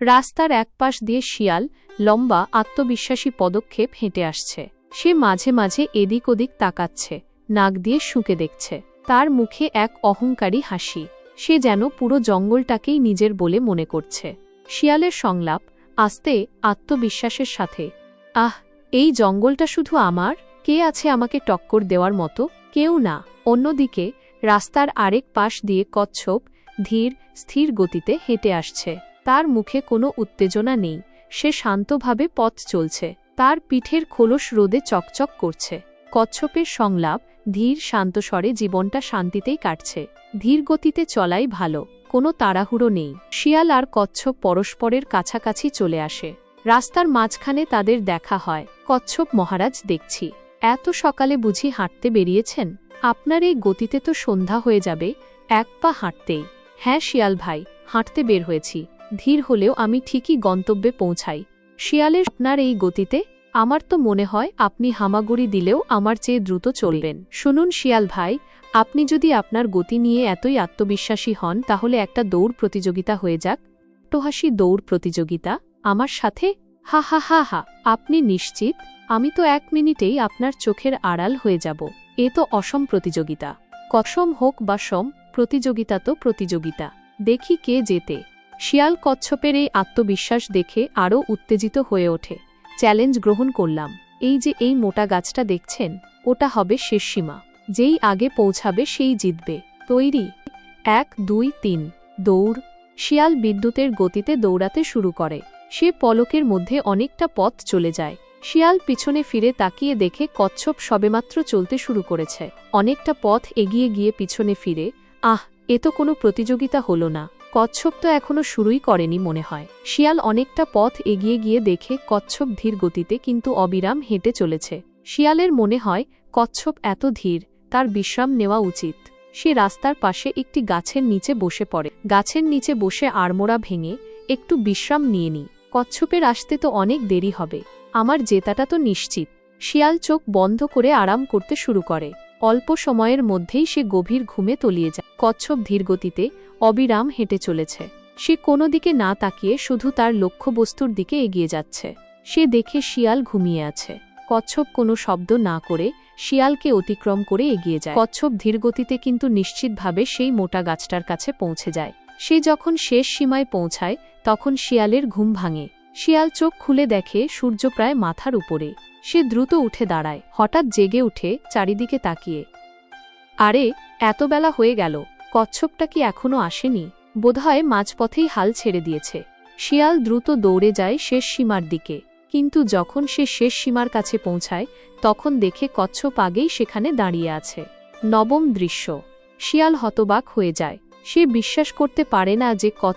রাস্তার এক পাশ দিয়ে শিয়াল, লম্বা, আত্মবিশ্বাসী পদক্ষেপ হেঁটে আসছে। সে মাঝে মাঝে এদিক ওদিক তাকাচ্ছে, নাক দিয়ে শুঁকে দেখছে। তার মুখে এক অহংকারী হাসি। সে যেন পুরো জঙ্গলটাকেই নিজের বলে মনে করছে। শিয়ালের সংলাপ, আস্তে, আত্মবিশ্বাসের সাথে। আহ, এই জঙ্গলটা শুধু আমার? কে আছে আমাকে টক্কর দেওয়ার মতো? কেউ না। অন্যদিকে, রাস্তার আরেক পাশ দিয়ে কচ্ছপ, ধীর, স্থির গতিতে হেঁটে আসছে। তার মুখে কোনো উত্তেজনা নেই, সে শান্তভাবে পথ চলছে, তার পিঠের খোলস রোদে চকচক করছে, কচ্ছপের সংলাপ, ধীর শান্ত স্বরে জীবনটা শান্তিতেই কাটছে, ধীর গতিতে চলাই ভালো, কোনো তাড়াহুড়ো নেই, শিয়াল আর কচ্ছপ পরস্পরের কাছাকাছি চলে আসে, রাস্তার মাঝখানে তাদের দেখা হয়, কচ্ছপ মহারাজ দেখছি, এত সকালে বুঝি হাঁটতে বেরিয়েছেন, আপনার এই গতিতে তো সন্ধ্যা হয়ে যাবে, এক পা হাঁটতেই হ্যাঁ শিয়াল ভাই, হাঁটতে বের হয়েছি ধীর হলেও আমি ঠিকই গন্তব্যে পৌঁছাই। শিয়ালের আপনার এই গতিতে, আমার তো মনে হয় আপনি হামাগুড়ি দিলেও আমার চেয়ে দ্রুত চলবেন। শুনুন শিয়াল ভাই, আপনি যদি আপনার গতি নিয়ে এতই আত্মবিশ্বাসী হন, তাহলে একটা দৌড় প্রতিযোগিতা হয়ে যাক। টোহাসি দৌড় প্রতিযোগিতা, আমার সাথে? হা হা হা হা, আপনি নিশ্চিত? আমি তো এক মিনিটেই আপনার চোখের আড়াল হয়ে যাব। এ তো অসম প্রতিযোগিতা। কসম হোক বা সম, প্রতিযোগিতা তো প্রতিযোগিতা। দেখি কে যেতে শিয়াল কচ্ছপের এই আত্মবিশ্বাস দেখে আরও উত্তেজিত হয়ে ওঠে। চ্যালেঞ্জ গ্রহণ করলাম। এই যে এই মোটা গাছটা দেখছেন, ওটা হবে শেষ সীমা। যেই আগে পৌঁছাবে সেই জিতবে। তৈরি। এক, দুই, তিন। দৌড়। শিয়াল বিদ্যুতের গতিতে দৌড়াতে শুরু করে। সে পলকের মধ্যে অনেকটা পথ চলে যায়। শিয়াল পিছনে ফিরে তাকিয়ে দেখে কচ্ছপ সবেমাত্র চলতে শুরু করেছে। অনেকটা পথ এগিয়ে গিয়ে পিছনে ফিরে। আহ, এ তো কোনো প্রতিযোগিতা হলো না। কচ্ছপ তো এখনও শুরুই করেনি মনে হয়। শিয়াল অনেকটা পথ এগিয়ে গিয়ে দেখে কচ্ছপ ধীর গতিতে কিন্তু অবিরাম হেঁটে চলেছে। শিয়ালের মনে হয়, কচ্ছপ এত ধীর, তার বিশ্রাম নেওয়া উচিত। সে রাস্তার পাশে একটি গাছের নিচে বসে পড়ে। গাছের নিচে বসে আড়মোড়া ভেঙে একটু বিশ্রাম নিয়ে নি। কচ্ছপের আসতে তো অনেক দেরি হবে। আমার জেতাটা তো নিশ্চিত। শিয়াল চোখ বন্ধ করে আরাম করতে শুরু করে। অল্প সময়ের মধ্যেই সে গভীর ঘুমে তলিয়ে যায়। কচ্ছপ ধীরগতিতে অবিরাম হেঁটে চলেছে। সে কোনো দিকে না তাকিয়ে শুধু তার লক্ষ্যবস্তুর দিকে এগিয়ে যাচ্ছে। সে দেখে শিয়াল ঘুমিয়ে আছে। কচ্ছপ কোনো শব্দ না করে শিয়ালকে অতিক্রম করে এগিয়ে যায়। কচ্ছপ ধীরগতিতে কিন্তু নিশ্চিতভাবে সেই মোটা গাছটার কাছে পৌঁছে যায়। সে যখন শেষ সীমায় পৌঁছায়, তখন শিয়ালের ঘুম ভাঙে। শিয়াল চোখ খুলে দেখে সূর্য প্রায় মাথার উপরে। সে দ্রুত উঠে দাঁড়ায়। হঠাৎ জেগে উঠে চারিদিকে তাকিয়ে। আরে এত বেলা হয়ে গেল। কচ্ছপটা কি এখনও আসেনি? বোধহয় মাঝপথেই হাল ছেড়ে দিয়েছে। শিয়াল দ্রুত দৌড়ে যায় শেষ সীমার দিকে। কিন্তু যখন সে শেষ সীমার কাছে পৌঁছায়, তখন দেখে কচ্ছপ আগেই সেখানে দাঁড়িয়ে আছে। নবম দৃশ্য। শিয়াল হতবাক হয়ে যায়। সে বিশ্বাস করতে পারে না যে কচ্ছপ